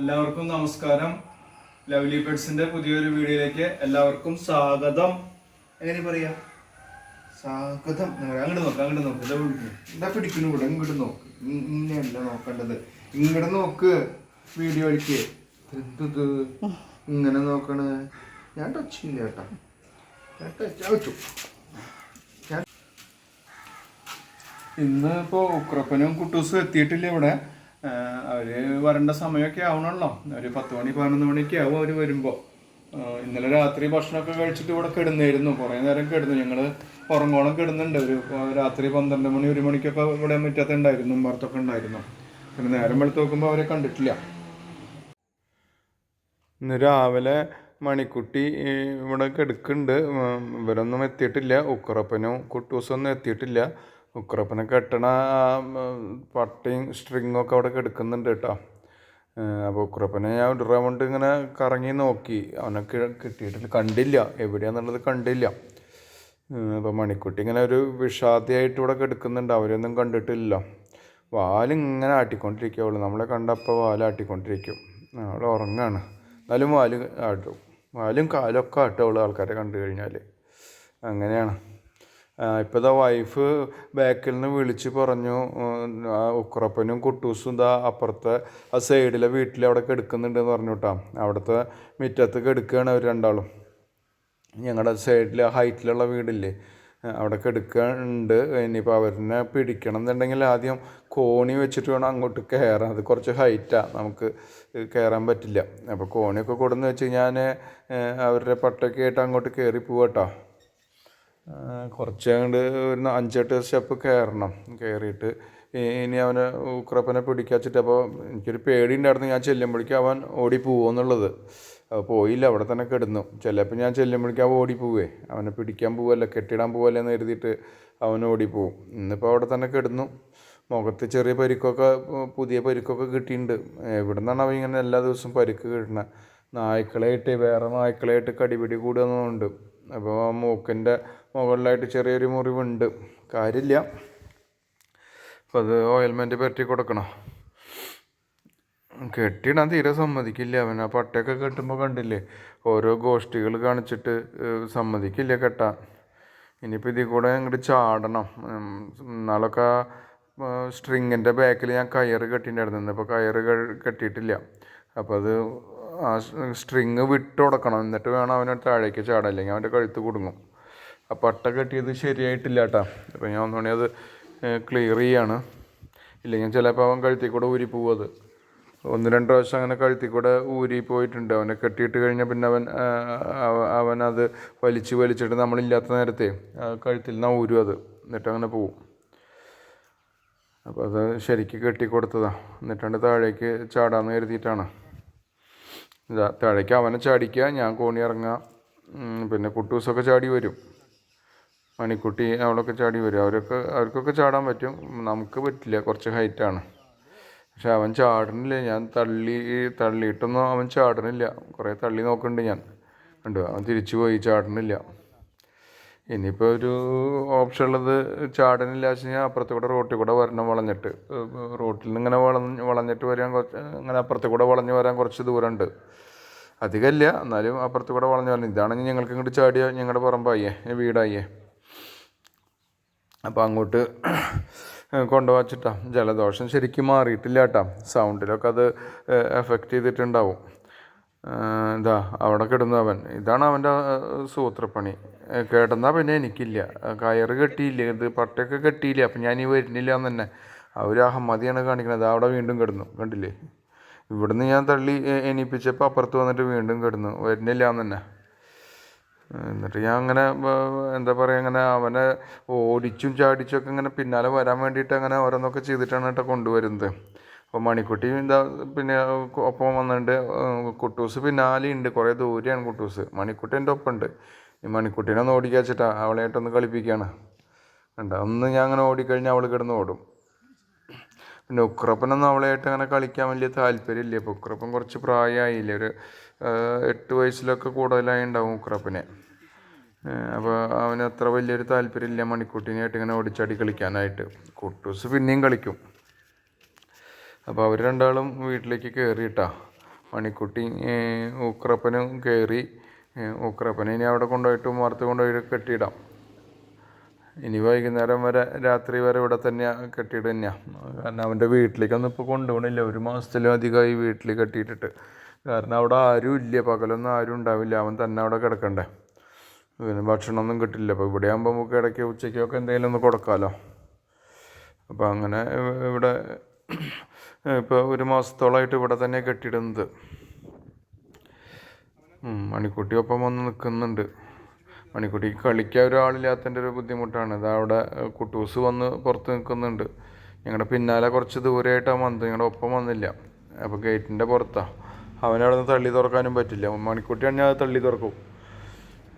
എല്ലാവർക്കും നമസ്കാരം. ലവ്ലി പെഡ്സിന്റെ പുതിയൊരു വീഡിയോയിലേക്ക് എല്ലാവർക്കും സ്വാഗതം. എങ്ങനെ പറയാ? സ്വാഗതം. അങ്ങോട്ട് നോക്ക് അങ്ങോട്ട് നോക്ക്. ഇതാ പിടിക്കുന്നു എന്താ പിടിക്കുന്നു ഇവിടെ ഇങ്ങോട്ട് നോക്ക്. ഇങ്ങനെയല്ല നോക്കേണ്ടത്. ഇങ്ങോട്ട് നോക്ക് വീഡിയോയിലേക്ക് എന്തത്? ഇങ്ങനെ നോക്കണ്. ഞാൻ ടച്ച് ഇല്ല കേട്ടോ. ഇന്ന് ഇപ്പോൾ ഉക്രപ്പനും കുട്ടൂസും എത്തിയിട്ടില്ല ഇവിടെ. ആ, അവർ വരേണ്ട സമയമൊക്കെ ആവണല്ലോ. ഒരു പത്ത് മണി പതിനൊന്ന് മണിയൊക്കെ ആവും അവർ വരുമ്പോൾ ഇന്നലെ രാത്രി ഭക്ഷണമൊക്കെ കഴിച്ചിട്ട് ഇവിടെ കിടന്നായിരുന്നു. കുറേ നേരം കിടന്നു. ഞങ്ങൾ ഉറങ്ങോളം കിടന്നുണ്ട്. ഒരു രാത്രി പന്ത്രണ്ട് മണി ഒരു മണിക്കൊക്കെ ഇവിടെ മുറ്റത്ത് ഉണ്ടായിരുന്നു. മറത്തൊക്കെ ഉണ്ടായിരുന്നു. പിന്നെ നേരം വെളുത്ത് നോക്കുമ്പോൾ അവരെ കണ്ടിട്ടില്ല. ഇന്ന് രാവിലെ മണിക്കുട്ടി ഇവിടെ കിടക്കുന്നുണ്ട്. ഇവരൊന്നും എത്തിയിട്ടില്ല. ഉക്കറപ്പനും കുട്ടൂസൊന്നും എത്തിയിട്ടില്ല. ഉക്കറപ്പനെ കെട്ടണ പട്ടിയും സ്ട്രിങ്ങും ഒക്കെ അവിടെ കിടക്കുന്നുണ്ട് കേട്ടോ. അപ്പോൾ ഉക്രപ്പനെ ഞാൻ ഇടാൻ കൊണ്ട് ഇങ്ങനെ കറങ്ങി നോക്കി. അവനൊക്കെ കിട്ടിയിട്ട് കിട്ടിയിട്ടില്ല. കണ്ടില്ല. എവിടെയാണെന്നുള്ളത് കണ്ടില്ല. അപ്പോൾ മണിക്കുട്ടി ഇങ്ങനെ ഒരു വിഷാദിയായിട്ട് ഇവിടെ കിടക്കുന്നുണ്ട്. അവരൊന്നും കണ്ടിട്ടില്ല. വാലിങ്ങനെ ആട്ടിക്കൊണ്ടിരിക്കുക നമ്മളെ കണ്ടപ്പോൾ വാലാട്ടിക്കൊണ്ടിരിക്കും അവൾ ഉറങ്ങാണ്. എന്നാലും വാൽ ആട്ടും. വാലും കാലൊക്കെ ആട്ടും ആൾക്കാരെ കണ്ടു കഴിഞ്ഞാൽ അങ്ങനെയാണ്. ഇപ്പോൾ ഇതാ വൈഫ് ബാക്കിൽ നിന്ന് വിളിച്ച് പറഞ്ഞു ഉക്രപ്പനും കുട്ടൂസും ഇതാ അപ്പുറത്തെ ആ സൈഡിലെ വീട്ടിൽ അവിടെ കിടക്കുന്നുണ്ടെന്ന് പറഞ്ഞു കേട്ടോ അവിടുത്തെ മുറ്റത്ത് കിടക്കുകയാണ് അവർ രണ്ടാളും. ഞങ്ങളുടെ സൈഡിൽ ഹൈറ്റിലുള്ള വീടില്ലേ അവിടെ കിടക്കുന്നുണ്ട് ഇനിയിപ്പോൾ അവരിനെ പിടിക്കണം എന്നുണ്ടെങ്കിൽ ആദ്യം കോണി വെച്ചിട്ട് വേണം അങ്ങോട്ട് കയറാൻ അത് കുറച്ച് ഹൈറ്റാണ് നമുക്ക് കയറാൻ പറ്റില്ല. അപ്പോൾ കോണിയൊക്കെ കൊടുന്ന് വെച്ച് ഞാൻ അവരുടെ പട്ടൊക്കെ ആയിട്ട് അങ്ങോട്ട് കയറി പോവാട്ടോ. കുറച്ച് അങ്ങോട്ട് ഒരു അഞ്ചെട്ട് സ്റ്റെപ്പ് കയറണം. കയറിയിട്ട് ഇനി അവനെ ഉക്രപ്പനെ പിടിക്കാച്ചിട്ട് അപ്പോൾ എനിക്കൊരു പേടി ഉണ്ടായിരുന്നു ഞാൻ ചെല്ലുമ്പോഴേക്കും അവൻ ഓടി പോകുമെന്നുള്ളത് അപ്പോൾ പോയില്ല അവിടെ തന്നെ കിടന്നു. ചിലപ്പോൾ ഞാൻ ചെല്ലുമ്പോഴേക്കും അവൻ ഓടി പോവേ. അവനെ പിടിക്കാൻ പോവല്ല കെട്ടിടാൻ പോവല്ല എന്ന് കരുതിയിട്ട് അവൻ ഓടി പോവും. ഇന്നിപ്പോൾ അവിടെ തന്നെ കിടന്നു. മുഖത്ത് ചെറിയ പരിക്കൊക്കെ പുതിയ പരിക്കൊക്കെ കിട്ടിയിട്ടുണ്ട് എവിടെ നിന്നാണ് അവൻ ഇങ്ങനെ എല്ലാ ദിവസവും പരിക്ക് കിട്ടണത് നായ്ക്കളായിട്ട് വേറെ നായ്ക്കളായിട്ട് കടിപിടി കൂടുന്നുണ്ട് അപ്പോൾ ആ മൂക്കിന്റെ മുകളിലായിട്ട് ചെറിയൊരു മുറിവുണ്ട്. കാര്യമില്ല. അപ്പം അത് ഓയിൽമെന്റ് പറ്റി കൊടുക്കണം. കെട്ടിടാൻ തീരെ സമ്മതിക്കില്ല. അവൻ ആ പട്ടയൊക്കെ കെട്ടുമ്പോൾ കണ്ടില്ലേ? ഓരോ ഗോഷ്ഠികൾ കാണിച്ചിട്ട് സമ്മതിക്കില്ല കെട്ടാൻ. ഇനിയിപ്പോൾ ഇതിൽ കൂടെ അങ്ങോട്ട് ചാടണം. ഇന്നാളൊക്കെ സ്ട്രിങ്ങിന്റെ ബാക്കിൽ ഞാൻ കയറ് കെട്ടിയിട്ടുണ്ടായിരുന്നു. ഇന്നിപ്പോൾ കയറ് കെട്ടിയിട്ടില്ല. അപ്പോൾ അത് ആ സ്ട്രിങ് വിട്ട് കൊടുക്കണം എന്നിട്ട് വേണം അവനെ താഴേക്ക് ചാടാൻ. അല്ലെങ്കിൽ അവന്റെ കഴുത്ത് കുടുങ്ങും. ആ പട്ട കെട്ടിയത് ശരിയായിട്ടില്ല കേട്ടോ അപ്പോൾ ഞാൻ ഒന്നുകൂടി അത് ക്ലിയർ ചെയ്യാണ്. ഇല്ലെങ്കിൽ ചിലപ്പോൾ അവൻ കഴുത്തിൽ കൂടെ ഊരി പോവും അത്. ഒന്ന് രണ്ട് പ്രാവശ്യം അങ്ങനെ കഴുത്തിൽ കൂടെ ഊരി പോയിട്ടുണ്ട്. അവനെ കെട്ടിയിട്ട് കഴിഞ്ഞാൽ പിന്നെ അവൻ അവൻ അത് വലിച്ച് വലിച്ചിട്ട് നമ്മളില്ലാത്ത നേരത്തെ കഴുത്തിൽ നിന്ന് ഊരും അത്. എന്നിട്ട് അങ്ങനെ പോവും. അപ്പോൾ അത് ശരിക്ക് കെട്ടി കൊടുത്തതാണ് എന്നിട്ടാണ് താഴേക്ക് ചാടാന്ന് കരുതിയിട്ടാണ്. ഇതാ താഴേക്ക് അവനെ ചാടിക്കുക ഞാൻ കോണി ഇറങ്ങുക. ഉം, പിന്നെ കുട്ടൂസൊക്കെ ചാടി വരും. മണിക്കുട്ടി അവളൊക്കെ ചാടി വരും. അവരൊക്കെ അവർക്കൊക്കെ ചാടാൻ പറ്റും. നമുക്ക് പറ്റില്ല കുറച്ച് ഹൈറ്റാണ് പക്ഷെ അവൻ ചാടണില്ല ഞാൻ തള്ളി തള്ളിയിട്ടൊന്നും അവൻ ചാടണില്ല കുറേ തള്ളി നോക്കുന്നുണ്ട് ഞാൻ. കണ്ടു? അവൻ തിരിച്ചു പോയി ചാടണില്ല ഇനിയിപ്പോൾ ഒരു ഓപ്ഷൻ ഉള്ളത് ചാടനില്ല വെച്ച് കഴിഞ്ഞാൽ അപ്പുറത്ത് കൂടെ റോട്ടിൽ കൂടെ വരണം വളഞ്ഞിട്ട്. റോട്ടിൽ നിന്ന് ഇങ്ങനെ വളഞ്ഞ് വളഞ്ഞിട്ട് വരാൻ കുറച്ച് അങ്ങനെ അപ്പുറത്ത് കൂടെ വളഞ്ഞ് വരാൻ കുറച്ച് ദൂരമുണ്ട്. അധികമില്ല. എന്നാലും അപ്പുറത്ത് കൂടെ വളഞ്ഞ് വരണം. ഇതാണെങ്കിൽ ഞങ്ങൾക്ക് ഇങ്ങോട്ട് ചാടിയ ഞങ്ങളുടെ പറമ്പായേ വീടായേ. അപ്പോൾ അങ്ങോട്ട് കൊണ്ടുവച്ചിട്ടാ ജലദോഷം ശരിക്കും മാറിയിട്ടില്ല കേട്ടാ സൗണ്ടിലൊക്കെ അത് എഫക്റ്റ് ചെയ്തിട്ടുണ്ടാവും. ഇതാ അവിടെ കിടന്നു അവൻ. ഇതാണ് അവന്റെ സൂത്രപ്പണി. കേട്ടെന്നാൽ പിന്നെ എനിക്കില്ല. കയറ് കെട്ടിയില്ല? ഇത് പട്ടയൊക്കെ കെട്ടിയില്ല? അപ്പം ഞാൻ ഈ വരുന്നില്ല എന്ന് തന്നെ അവർ അഹമ്മതിയാണ് കാണിക്കുന്നത് അവിടെ വീണ്ടും കിടന്നു. കണ്ടില്ലേ? ഇവിടുന്ന് ഞാൻ തള്ളി എണീപ്പിച്ചപ്പോൾ അപ്പുറത്ത് വന്നിട്ട് വീണ്ടും കിടന്നു. വരുന്നില്ല എന്ന് തന്നെ. എന്നിട്ട് ഞാൻ അങ്ങനെ എന്താ പറയുക അങ്ങനെ അവനെ ഓടിച്ചും ചാടിച്ചും ഒക്കെ ഇങ്ങനെ പിന്നാലെ വരാൻ വേണ്ടിയിട്ട് അങ്ങനെ ഓരോന്നൊക്കെ ചെയ്തിട്ടാണ് കേട്ടോ കൊണ്ടുവരുന്നത്. അപ്പോൾ മണിക്കുട്ടി എന്താ പിന്നെ ഒപ്പം വന്നിട്ടുണ്ട് കുട്ടൂസ് പിന്നാലെ ഉണ്ട് കുറേ ദൂരെയാണ് കുട്ടൂസ്. മണിക്കുട്ടി എന്റെ ഒപ്പം ഉണ്ട് ഈ മണിക്കുട്ടീനെ ഒന്ന് ഓടിക്കുക അവളായിട്ടൊന്ന് കളിപ്പിക്കുകയാണ് കണ്ട? ഒന്ന് ഞാൻ അങ്ങനെ ഓടിക്കഴിഞ്ഞാൽ അവൾ കിടന്ന് ഓടും. പിന്നെ ഉക്രപ്പനൊന്നും അവളായിട്ട് അങ്ങനെ കളിക്കാൻ വലിയ താല്പര്യമില്ല. ഇപ്പോൾ ഉക്രപ്പൻ കുറച്ച് പ്രായമായില്ലേ? ഒരു എട്ട് വയസ്സിലൊക്കെ കൂടുതലായി ഉണ്ടാവും ഉക്രപ്പനെ അപ്പോൾ അവന് അത്ര വലിയൊരു താല്പര്യമില്ല മണിക്കുട്ടീനായിട്ട് ഇങ്ങനെ ഓടിച്ചാടി കളിക്കാനായിട്ട്. കുട്ടൂസ് പിന്നെയും കളിക്കും. അപ്പോൾ അവർ രണ്ടാളും വീട്ടിലേക്ക് കയറിയിട്ടാ മണിക്കുട്ടി ഉക്രപ്പനും കയറി ഉക്രപ്പനെ ഇനി അവിടെ കൊണ്ടുപോയിട്ട് ഉമ്മർത്ത് കൊണ്ടുപോയിട്ട് കെട്ടിയിടാം. ഇനി വൈകുന്നേരം വരെ രാത്രി വരെ ഇവിടെ തന്നെയാണ് കെട്ടിയിട്ട് തന്നെയാണ് കാരണം അവന്റെ വീട്ടിലേക്കൊന്നും ഇപ്പോൾ കൊണ്ടുപോകണില്ല ഒരു മാസത്തിലും അധികമായി വീട്ടിൽ കെട്ടിയിട്ടിട്ട്. കാരണം അവിടെ ആരും ഇല്ല. പകലൊന്നും ആരും ഉണ്ടാവില്ല. അവൻ തന്നെ അവിടെ കിടക്കണ്ടേ. പിന്നെ ഭക്ഷണമൊന്നും കിട്ടില്ല. അപ്പോൾ ഇവിടെ ആകുമ്പോൾ നമുക്ക് ഇടയ്ക്ക് ഉച്ചയ്ക്കൊക്കെ എന്തെങ്കിലും ഒന്ന് കൊടുക്കാമല്ലോ അപ്പോൾ അങ്ങനെ ഇവിടെ ഇപ്പോൾ ഒരു മാസത്തോളമായിട്ട് ഇവിടെ തന്നെ കെട്ടിയിടുന്നത്. മണിക്കുട്ടി ഒപ്പം വന്ന് നിൽക്കുന്നുണ്ട്. മണിക്കുട്ടിക്ക് കളിക്കാൻ ഒരാളില്ലാത്തതിന്റെ ഒരു ബുദ്ധിമുട്ടാണ്. ഇത് അവിടെ കുട്ടൂസ് വന്ന് പുറത്ത് നിൽക്കുന്നുണ്ട്. ഞങ്ങളുടെ പിന്നാലെ കുറച്ച് ദൂരെയായിട്ടാണ് വന്നത്. ഞങ്ങളുടെ ഒപ്പം വന്നില്ല. അപ്പോൾ ഗേറ്റിന്റെ പുറത്താണ് അവനവിടെ നിന്ന് തള്ളി തുറക്കാനും പറ്റില്ല. മണിക്കുട്ടി ഞാൻ തള്ളി തുറക്കും.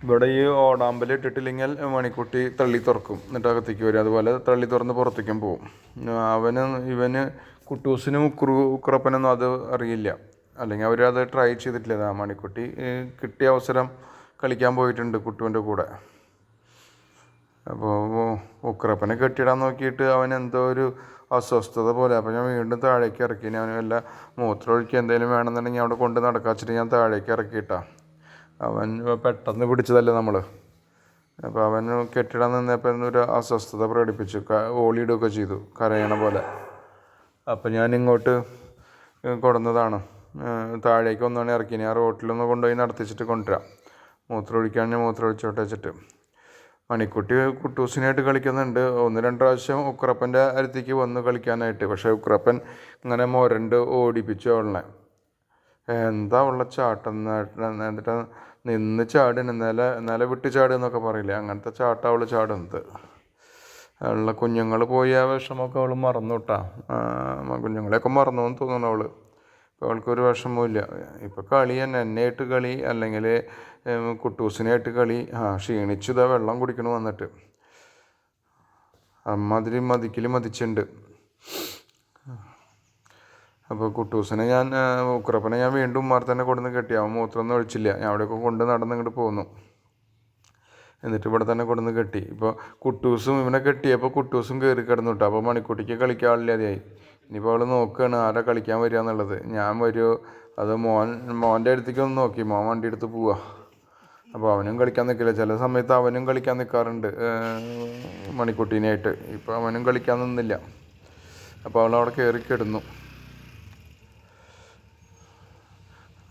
ഇവിടെ ഈ ഓടാമ്പൽ ഇട്ടിട്ടില്ലെങ്കിൽ മണിക്കുട്ടി തള്ളി തുറക്കും. എന്നിട്ട് അകത്തേക്ക് വരും. അതുപോലെ തള്ളി തുറന്ന് പുറത്തേക്കും പോകും അവന് ഇവന് കുട്ടൂസിനും ഉക്രു ഉക്രപ്പനൊന്നും അത് അറിയില്ല. അല്ലെങ്കിൽ അവരത് ട്രൈ ചെയ്തിട്ടില്ല. ആ മണിക്കുട്ടി കിട്ടിയ അവസരം കളിക്കാൻ പോയിട്ടുണ്ട് കുട്ടുവിന്റെ കൂടെ. അപ്പോൾ ഉക്രപ്പനെ കെട്ടിടാൻ നോക്കിയിട്ട് അവൻ എന്തോ ഒരു അസ്വസ്ഥത പോലെ. അപ്പോൾ ഞാൻ വീണ്ടും താഴേക്ക് ഇറക്കി. ഞാൻ വല്ല മൂത്രം ഒഴിക്കുക എന്തെങ്കിലും വേണമെന്നുണ്ടെങ്കിൽ അവിടെ കൊണ്ട് നടക്കാച്ചിട്ട് ഞാൻ താഴേക്ക് ഇറക്കിയിട്ടാ അവൻ പെട്ടെന്ന് പിടിച്ചതല്ലേ നമ്മൾ അപ്പോൾ അവൻ കെട്ടിടാൻ നിന്നപ്പോൾ ഒരു അസ്വസ്ഥത പ്രകടിപ്പിച്ചു. ഓളിയിടുകയൊക്കെ ചെയ്തു. കരയണ പോലെ. അപ്പം ഞാൻ ഇങ്ങോട്ട് കൊടുന്നതാണ്. താഴേക്ക് ഒന്നാണ് ഇറക്കി. ഞാൻ റോട്ടിലൊന്ന് കൊണ്ടുപോയി നടത്തിച്ചിട്ട് കൊണ്ടുവരാം. മൂത്രം ഒഴിക്കാൻ ഞാൻ മൂത്രം ഒഴിച്ചോട്ടെ വെച്ചിട്ട്. മണിക്കുട്ടി കുട്ടൂസിനായിട്ട് കളിക്കുന്നുണ്ട്. ഒന്ന് രണ്ട് പ്രാവശ്യം ഉക്രപ്പന്റെ അരുത്തേക്ക് വന്ന് കളിക്കാനായിട്ട്. പക്ഷേ ഉക്രപ്പൻ ഇങ്ങനെ മുരണ്ട് ഓടിപ്പിച്ചു അവളെ. എന്താ ഉള്ള ചാട്ടം? എന്നിട്ട് നിന്ന് ചാടുന്നു നില നില വിട്ട് ചാടുന്നൊക്കെ പറയില്ലേ? അങ്ങനത്തെ ചാട്ടം അവൾ ചാടുന്നത്. അവളുടെ കുഞ്ഞുങ്ങൾ പോയി ആ വിഷമമൊക്കെ അവൾ മറന്നു കേട്ടാ കുഞ്ഞുങ്ങളെയൊക്കെ മറന്നു എന്ന് തോന്നുന്നു അവൾ ഇപ്പോൾ അവൾക്കൊരു വിഷമവുമില്ല. ഇപ്പോൾ കളി തന്നെ എന്നെയായിട്ട് കളി അല്ലെങ്കിൽ കുട്ടൂസിനായിട്ട് കളി. ആ ക്ഷീണിച്ചു ഇതാ വെള്ളം കുടിക്കണു വന്നിട്ട്. അമ്മാതിരി മതിക്കൽ മതിച്ചുണ്ട്. അപ്പോൾ കുട്ടൂസിനെ ഞാൻ ഉക്രപ്പനെ ഞാൻ വീണ്ടും ഉമ്മാർ തന്നെ കൊടുന്ന് കെട്ടി. അവൻ മൂത്രമൊന്നും ഒഴിച്ചില്ല. ഞാൻ അവിടെയൊക്കെ കൊണ്ട് നടന്ന് ഇങ്ങോട്ട് പോന്നു. എന്നിട്ട് ഇവിടെ തന്നെ കൊടുന്ന് കെട്ടി. ഇപ്പോൾ കുട്ടൂസും ഇവനെ കെട്ടിയപ്പോൾ കുട്ടൂസും കയറി കിടന്നു കിട്ടും അപ്പോൾ മണിക്കുട്ടിക്ക് കളിക്കാൻ ആളില്ലാതെയായി ഇനിയിപ്പോൾ അവൾ നോക്കുകയാണ് ആരാ കളിക്കാൻ വരിക എന്നുള്ളത്. ഞാൻ വരുമോ അത് മോൻ മോന്റെ അടുത്തേക്ക് ഒന്ന് നോക്കി. മോൻ വണ്ടി എടുത്ത് പോവാ. അപ്പോൾ അവനും കളിക്കാൻ നിൽക്കില്ല ചില സമയത്ത് അവനും കളിക്കാൻ നിൽക്കാറുണ്ട് മണിക്കുട്ടീനായിട്ട് ഇപ്പോൾ അവനും കളിക്കാൻ നിന്നില്ല. അപ്പോൾ അവൾ അവിടെ കയറി കിടന്നു.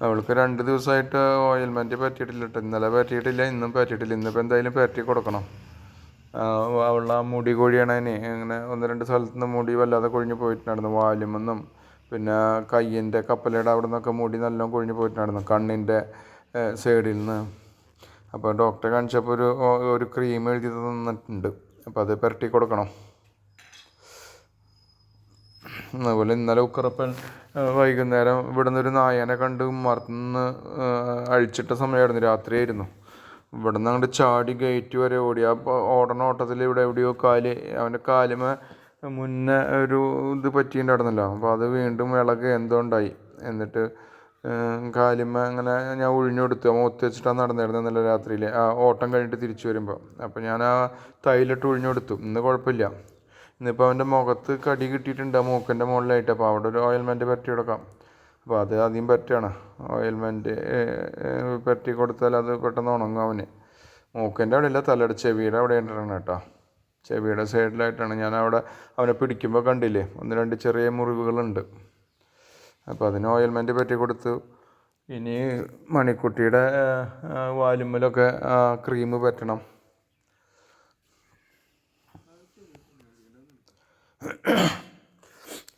അവൾക്ക് രണ്ട് ദിവസമായിട്ട് ഓയിൽമെന്റ് പറ്റിയിട്ടില്ല കേട്ടോ ഇന്നലെ പറ്റിയിട്ടില്ല ഇന്നും പറ്റിയിട്ടില്ല. ഇന്നിപ്പോൾ എന്തായാലും പറ്റി കൊടുക്കണം. അവളുടെ ആ മുടി കൊഴിയണതിന് അങ്ങനെ ഒന്ന് രണ്ട് സ്ഥലത്ത് നിന്ന് മുടി വല്ലാതെ കൊഴിഞ്ഞു പോയിട്ടുണ്ടായിരുന്നു. വാലുമെന്നും പിന്നെ കയ്യിന്റെ കപ്പലയുടെ അവിടെ നിന്നൊക്കെ മുടി നല്ലോണം കൊഴിഞ്ഞു പോയിട്ടുണ്ടായിരുന്നു കണ്ണിന്റെ സൈഡിൽ നിന്ന് അപ്പോൾ ഡോക്ടറെ കാണിച്ചപ്പോൾ ഒരു ഒരു ക്രീം എഴുതി തന്നിട്ടുണ്ട്. അപ്പോൾ അത് പുരട്ടി കൊടുക്കണം. അതുപോലെ ഇന്നലെ ഉക്കറപ്പൻ വൈകുന്നേരം ഇവിടെ നിന്നൊരു നായനെ കണ്ട് മറന്ന് അഴിച്ചിട്ട സമയമായിരുന്നു. രാത്രിയായിരുന്നു. ഇവിടെ നിന്ന് അങ്ങോട്ട് ചാടി ഗേറ്റ് വരെ ഓടി. ആ ഓടണ ഓട്ടത്തിൽ ഇവിടെ എവിടെയോ കാൽ അവന്റെ കാലിമ മുന്നേ ഒരു ഇത് പറ്റിയിട്ടുണ്ടായിരുന്നല്ലോ. അപ്പോൾ അത് വീണ്ടും ഇളക് എന്തോ ഉണ്ടായി എന്നിട്ട് കാലിമ അങ്ങനെ ഞാൻ ഒഴിഞ്ഞെടുത്തു ഒത്തു വെച്ചിട്ടാണ് നടന്നിരുന്നത് ഇന്നലെ രാത്രിയിൽ ആ ഓട്ടം കഴിഞ്ഞിട്ട് തിരിച്ചു വരുമ്പോൾ അപ്പോൾ ഞാൻ ആ തൈലിട്ട് ഒഴിഞ്ഞെടുത്തു ഇന്ന് കുഴപ്പമില്ല. ഇന്നിപ്പോൾ അവന്റെ മുഖത്ത് കടി കിട്ടിയിട്ടുണ്ട് ആ മൂക്കിന്റെ മുകളിലായിട്ട്. അപ്പോൾ അവിടെ ഒരു ഓയിൽമെന്റ് പറ്റി കൊടുക്കാം. അപ്പോൾ അത് ആദ്യം പറ്റുകയാണ് ഓയിൽമെന്റ് പറ്റി കൊടുത്താൽ അത് പെട്ടെന്ന് ഉണങ്ങും അവന്. മൂക്കിന്റെ അവിടെ ഇല്ല തലയുടെ ചെവിയുടെ അവിടെ ഉണ്ടാണ് കേട്ടോ. ചെവിയുടെ സൈഡിലായിട്ടാണ് ഞാൻ അവിടെ അവനെ പിടിക്കുമ്പോൾ കണ്ടില്ലേ? ഒന്ന് രണ്ട് ചെറിയ മുറിവുകളുണ്ട്. അപ്പോൾ അതിന് ഓയിൽമെന്റ് പറ്റി കൊടുത്തു. ഇനി മണിക്കുട്ടിയുടെ വാലുമ്മലൊക്കെ ക്രീം പറ്റണം.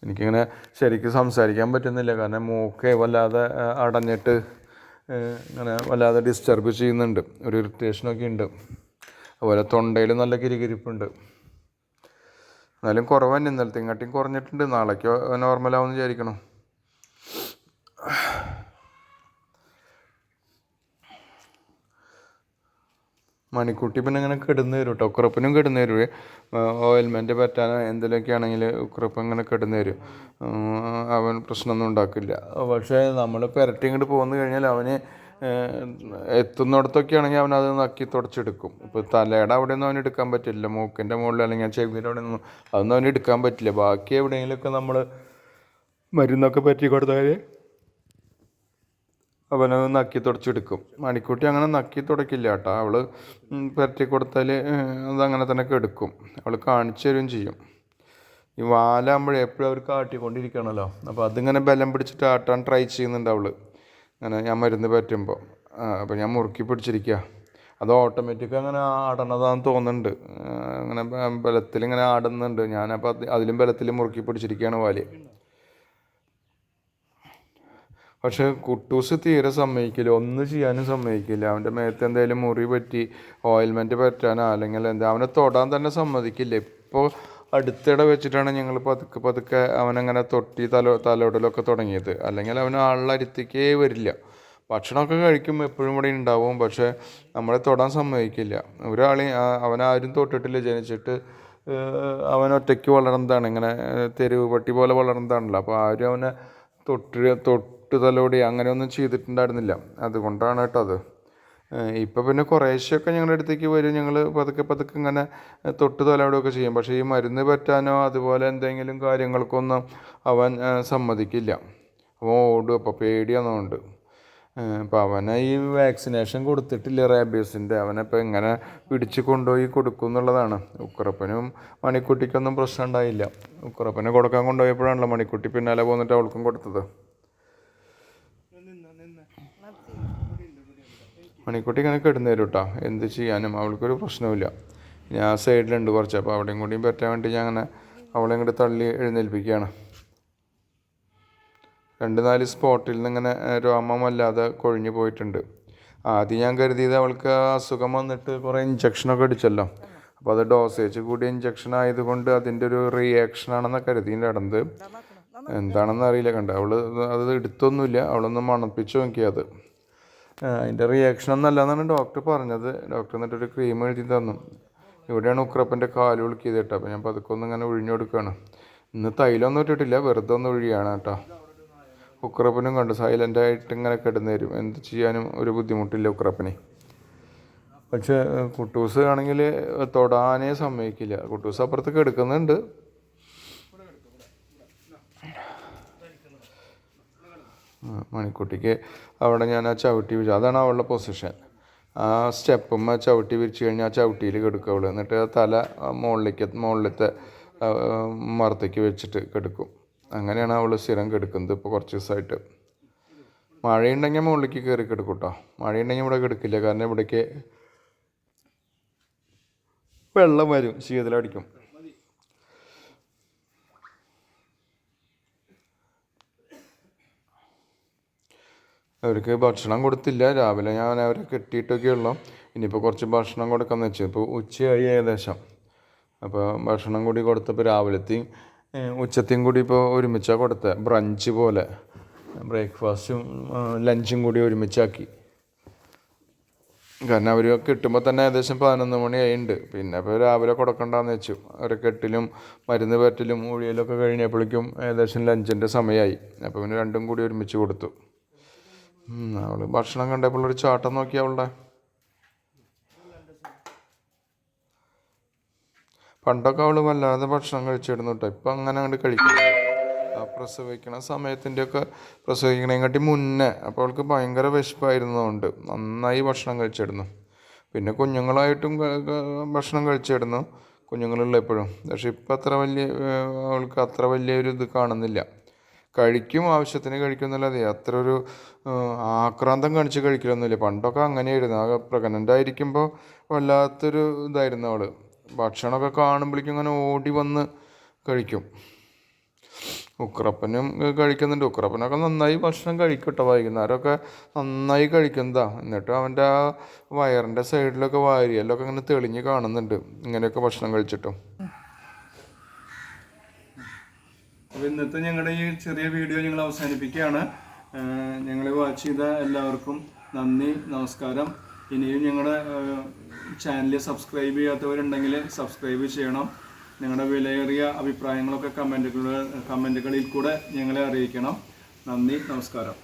എനിക്കിങ്ങനെ ശരിക്കും സംസാരിക്കാൻ പറ്റുന്നില്ല. കാരണം മൂക്കെ വല്ലാതെ അടഞ്ഞിട്ട് ഇങ്ങനെ വല്ലാതെ ഡിസ്റ്റർബ് ചെയ്യുന്നുണ്ട്. ഒരു ഇറിറ്റേഷനൊക്കെ ഉണ്ട്. അതുപോലെ തൊണ്ടയിൽ നല്ല കിരികിരിപ്പുണ്ട്. എന്നാലും കുറവാണ് ഇന്നലത്തെ ഇങ്ങോട്ടും കുറഞ്ഞിട്ടുണ്ട്. നാളേക്ക് നോർമലാവും വിചാരിക്കണം. മണിക്കുട്ടി പിന്നെ ഇങ്ങനെ കിടന്ന് വരും കേട്ടോ ഉക്രപ്പിനും കിടന്ന് വരും. ഓയിൽമെന്റ് പറ്റാനോ എന്തെങ്കിലുമൊക്കെ ആണെങ്കിൽ ഉക്കുറപ്പ് ഇങ്ങനെ കിടന്ന് വരും. അവൻ പ്രശ്നമൊന്നും ഉണ്ടാക്കില്ല. പക്ഷേ നമ്മൾ പുരട്ടി ഇങ്ങോട്ട് പോന്നു കഴിഞ്ഞാൽ അവന് എത്തുന്നിടത്തൊക്കെ ആണെങ്കിൽ അവൻ നക്കി തുടച്ചെടുക്കും. ഇപ്പോൾ തലയുടെ അവിടെ ഒന്നും അവന് എടുക്കാൻ പറ്റില്ല. മൂക്കിന്റെ മുകളിൽ അല്ലെങ്കിൽ ചെവിയുടെ അവിടെ ഒന്നും അതൊന്നും അവന് എടുക്കാൻ പറ്റില്ല. ബാക്കി എവിടെയെങ്കിലുമൊക്കെ നമ്മൾ മരുന്നൊക്കെ പറ്റി കൊടുത്താൽ അവനെ നക്കി തുടച്ചെടുക്കും. മണിക്കുട്ടി അങ്ങനെ നക്കി തുടക്കില്ല കേട്ടോ. അവൾ പരറ്റി കൊടുത്താൽ അതങ്ങനെ തന്നെ കെടുക്കും. അവൾ കാണിച്ചു തരുകയും ചെയ്യും. ഈ വാലാകുമ്പോഴേ എപ്പോഴും അവർ കാട്ടിക്കൊണ്ടിരിക്കണമല്ലോ അപ്പോൾ അതിങ്ങനെ ബലം പിടിച്ചിട്ട് ആട്ടാൻ ട്രൈ ചെയ്യുന്നുണ്ട് അവൾ. അങ്ങനെ ഞാൻ മരുന്ന് പറ്റുമ്പോൾ അപ്പോൾ ഞാൻ മുറുക്കി പിടിച്ചിരിക്കുക അത് ഓട്ടോമാറ്റിക് അങ്ങനെ ആടണതാന്ന് തോന്നുന്നുണ്ട്. അങ്ങനെ ബലത്തിൽ ഇങ്ങനെ ആടുന്നുണ്ട്. ഞാനപ്പോൾ അത് അതിലും ബലത്തിൽ മുറുക്കി പിടിച്ചിരിക്കുകയാണ് വാൽ. പക്ഷെ കുട്ടൂസ് തീരെ സമ്മതിക്കില്ല. ഒന്നും ചെയ്യാനും സമ്മതിക്കില്ല. അവന്റെ മേത്ത് എന്തെങ്കിലും മുറി പറ്റി ഓയിൽമെന്റ് പറ്റാനോ അല്ലെങ്കിൽ എന്താ അവനെ തൊടാൻ തന്നെ സമ്മതിക്കില്ല. ഇപ്പോൾ അടുത്തിടെ വെച്ചിട്ടാണ് ഞങ്ങൾ പതുക്കെ പതുക്കെ അവനങ്ങനെ തൊട്ടി തല തലോടലൊക്കെ തുടങ്ങിയത്. അല്ലെങ്കിൽ അവൻ ആളിലരുത്തിക്കേ വരില്ല. ഭക്ഷണമൊക്കെ കഴിക്കും എപ്പോഴും ഇവിടെ ഉണ്ടാവും. പക്ഷേ നമ്മളെ തൊടാൻ സമ്മതിക്കില്ല. ഒരാളെ അവനാരും തൊട്ടിട്ടില്ല. ജനിച്ചിട്ട് അവൻ ഒറ്റയ്ക്ക് വളർന്നതാണ്. ഇങ്ങനെ തെരുവ് പട്ടി പോലെ വളർന്നതാണല്ലോ. അപ്പോൾ ആരും അവനെ തൊട്ട് തൊട്ട് തലോടി അങ്ങനെയൊന്നും ചെയ്തിട്ടുണ്ടായിരുന്നില്ല. അതുകൊണ്ടാണ് കേട്ടോ അത്. ഇപ്പം പിന്നെ കുറേശ്ശെയൊക്കെ ഞങ്ങളുടെ അടുത്തേക്ക് വരും. ഞങ്ങൾ പതുക്കെ പതുക്കെ ഇങ്ങനെ തൊട്ട് തലോടൊക്കെ ചെയ്യും. പക്ഷേ ഈ മരുന്ന് പറ്റാനോ അതുപോലെ എന്തെങ്കിലും കാര്യങ്ങൾക്കൊന്നും അവൻ സമ്മതിക്കില്ല. അവൻ ഓടും അപ്പോൾ പേടിയാണെന്നുണ്ട് അപ്പോൾ അവനെ ഈ വാക്സിനേഷൻ കൊടുത്തിട്ടില്ല റാബീസിന്റെ അവനപ്പോൾ ഇങ്ങനെ പിടിച്ച് കൊണ്ടുപോയി കൊടുക്കും എന്നുള്ളതാണ്. ഉക്രപ്പനും മണിക്കുട്ടിക്കൊന്നും പ്രശ്നം ഉണ്ടായില്ല. ഉക്കറപ്പനെ കൊടുക്കാൻ കൊണ്ടുപോയപ്പോഴാണല്ലോ മണിക്കുട്ടി പിന്നാലെ പോന്നിട്ട് അവൾക്കും കൊടുത്തത്. മണിക്കുട്ടി ഇങ്ങനെ കിടന്നു തരും കേട്ടോ എന്ത് ചെയ്യാനും അവൾക്കൊരു പ്രശ്നവുമില്ല. ഇനി ആ സൈഡിലുണ്ട് കുറച്ച് അപ്പോൾ അവിടെയും കൂടിയും പറ്റാൻ വേണ്ടി ഞാൻ അങ്ങനെ അവളെ ഇങ്ങോട്ട് തള്ളി എഴുന്നേൽപ്പിക്കുകയാണ്. രണ്ട് നാല് സ്പോട്ടിൽ നിന്ന് ഇങ്ങനെ ഏഹ്, രോമം വല്ലാതെ കൊഴിഞ്ഞു പോയിട്ടുണ്ട്. ആദ്യം ഞാൻ കരുതിയത് അവൾക്ക് അസുഖം വന്നിട്ട് കുറേ ഇഞ്ചക്ഷനൊക്കെ അടിച്ചല്ലോ. അപ്പോൾ അത് ഡോസേജ് കൂടിയ ഇഞ്ചക്ഷൻ ആയതുകൊണ്ട് അതിന്റെ ഒരു റിയാക്ഷൻ ആണെന്ന് കരുതി നടന്നത്. എന്താണെന്ന് അറിയില്ല കണ്ട. അവൾ അത് എടുത്തൊന്നുമില്ല. അവളൊന്ന് മണപ്പിച്ച് നോക്കിയത് അതിന്റെ റിയാക്ഷൻ ഒന്നല്ല എന്നാണ് ഡോക്ടർ പറഞ്ഞത്. ഡോക്ടർ എന്നിട്ട് ഒരു ക്രീം എഴുതി തന്നു. ഇവിടെയാണ് ഉക്രപ്പന്റെ കാൽ ഉളുക്കിയത് കേട്ടോ. അപ്പോൾ ഞാൻ പതുക്കെ ഒന്ന് ഇങ്ങനെ ഒഴിഞ്ഞു കൊടുക്കുകയാണ് ഇന്ന് തൈലൊന്നും ഇട്ടിട്ടില്ല. വെറുതെ ഒന്ന് ഒഴിയാണ് കേട്ടോ. ഉക്രപ്പനും കണ്ടു. സൈലന്റ് ആയിട്ട് ഇങ്ങനെ കിടന്നു തരും എന്ത് ചെയ്യാനും ഒരു ബുദ്ധിമുട്ടില്ല ഉക്രപ്പനെ. പക്ഷേ കുട്ടൂസ് ആണെങ്കിൽ തൊടാനേ സമ്മതിക്കില്ല. കുട്ടൂസ് അപ്പുറത്ത് കിടക്കുന്നുണ്ട് മണിക്കുട്ടിക്ക്. അവിടെ ഞാൻ ആ ചവിട്ടി വിരിച്ചു അതാണ് അവളുടെ പൊസിഷൻ ആ സ്റ്റെപ്പും ആ ചവിട്ടി വിരിച്ചു കഴിഞ്ഞാൽ ആ ചവിട്ടിയിൽ കിടക്കും അവൾ എന്നിട്ട് ആ തല മുകളിലേക്ക് മുകളിലത്തെ മറത്തേക്ക് വെച്ചിട്ട് കിടക്കും. അങ്ങനെയാണ് അവൾ സ്ഥിരം കിടക്കുന്നത് ഇപ്പോൾ കുറച്ച് ദിവസമായിട്ട് മഴയുണ്ടെങ്കിൽ മുകളിലേക്ക് കയറി കിടക്കും കേട്ടോ മഴയുണ്ടെങ്കിൽ ഇവിടെ കിടക്കില്ല. കാരണം ഇവിടേക്ക് വെള്ളം വരും ശീതലടിക്കും. അവർക്ക് ഭക്ഷണം കൊടുത്തില്ല. രാവിലെ ഞാൻ അവരെ കെട്ടിയിട്ടൊക്കെ ഉള്ളു. ഇനിയിപ്പോൾ കുറച്ച് ഭക്ഷണം കൊടുക്കാമെന്ന് വെച്ചു. ഇപ്പോൾ ഉച്ചയായി ഏകദേശം. അപ്പോൾ ഭക്ഷണം കൂടി കൊടുത്തപ്പോൾ രാവിലത്തെയും ഉച്ചത്തെയും കൂടി ഇപ്പോൾ ഒരുമിച്ചാണ് കൊടുത്തത് ബ്രഞ്ച് പോലെ. ബ്രേക്ക്ഫാസ്റ്റും ലഞ്ചും കൂടി ഒരുമിച്ചാക്കി. കാരണം അവർ കിട്ടുമ്പോൾ തന്നെ ഏകദേശം പതിനൊന്ന് മണിയായിട്ടുണ്ട് പിന്നെ ഇപ്പോൾ രാവിലെ കൊടുക്കണ്ടെന്ന് വെച്ചു. അവരെ കെട്ടിലും മരുന്ന് പറ്റലും ഊഴിയലൊക്കെ കഴിഞ്ഞപ്പോഴേക്കും ഏകദേശം ലഞ്ചിന്റെ സമയമായി അപ്പോൾ പിന്നെ രണ്ടും കൂടി ഒരുമിച്ച് കൊടുത്തു. ഉം, അവൾ ഭക്ഷണം കണ്ടപ്പോൾ ഒരു ചാട്ടം നോക്കി അവളുടെ. പണ്ടൊക്കെ അവൾ വല്ലാതെ ഭക്ഷണം കഴിച്ചിരുന്നു കേട്ടോ ഇപ്പം അങ്ങനെ അങ്ങോട്ട് കഴിക്കും ആ പ്രസവിക്കണ സമയത്തിന്റെ ഒക്കെ പ്രസവിക്കണേക്കാട്ടി മുന്നേ അപ്പോൾ അവൾക്ക് ഭയങ്കര വിശപ്പായിരുന്നതുകൊണ്ട് നന്നായി ഭക്ഷണം കഴിച്ചിരുന്നു. പിന്നെ കുഞ്ഞുങ്ങളായിട്ടും ഭക്ഷണം കഴിച്ചിരുന്നു കുഞ്ഞുങ്ങളുള്ളപ്പോഴും. പക്ഷെ ഇപ്പം അത്ര വലിയ അവൾക്ക് അത്ര വലിയൊരു ഇത് കാണുന്നില്ല. കഴിക്കും ആവശ്യത്തിന് കഴിക്കുന്നില്ലാതെ അത്ര ഒരു ആക്രാന്തം കാണിച്ച് കഴിക്കലൊന്നുമില്ല. പണ്ടൊക്കെ അങ്ങനെയായിരുന്നു. ആ പ്രഗ്നന്റ് ആയിരിക്കുമ്പോൾ വല്ലാത്തൊരു ഇതായിരുന്നു അവൾ. ഭക്ഷണമൊക്കെ കാണുമ്പോഴേക്കും ഇങ്ങനെ ഓടി വന്ന് കഴിക്കും. ഉക്രപ്പനും കഴിക്കുന്നുണ്ട്. ഉക്രപ്പനൊക്കെ നന്നായി ഭക്ഷണം കഴിക്കട്ടെ കേട്ടോ വൈകുന്നേരമൊക്കെ നന്നായി കഴിക്കുന്നതാ എന്നിട്ട് അവന്റെ ആ വയറിന്റെ സൈഡിലൊക്കെ വാരിയല്ലൊക്കെ ഇങ്ങനെ തെളിഞ്ഞ് കാണുന്നുണ്ട്. ഇങ്ങനെയൊക്കെ ഭക്ഷണം കഴിച്ചിട്ടും. അപ്പോൾ ഇന്നത്തെ ഞങ്ങളുടെ ഈ ചെറിയ വീഡിയോ ഞങ്ങൾ അവസാനിപ്പിക്കുകയാണ്. ഞങ്ങളെ വാച്ച് ചെയ്ത എല്ലാവർക്കും നന്ദി നമസ്കാരം. ഇനിയും ഞങ്ങളുടെ ചാനൽ സബ്സ്ക്രൈബ് ചെയ്യാത്തവരുണ്ടെങ്കിൽ സബ്സ്ക്രൈബ് ചെയ്യണം. നിങ്ങളുടെ വിലയേറിയ അഭിപ്രായങ്ങളൊക്കെ കമന്റുകൾ കമന്റുകളിൽ കൂടെ ഞങ്ങളെ അറിയിക്കണം. നന്ദി നമസ്കാരം.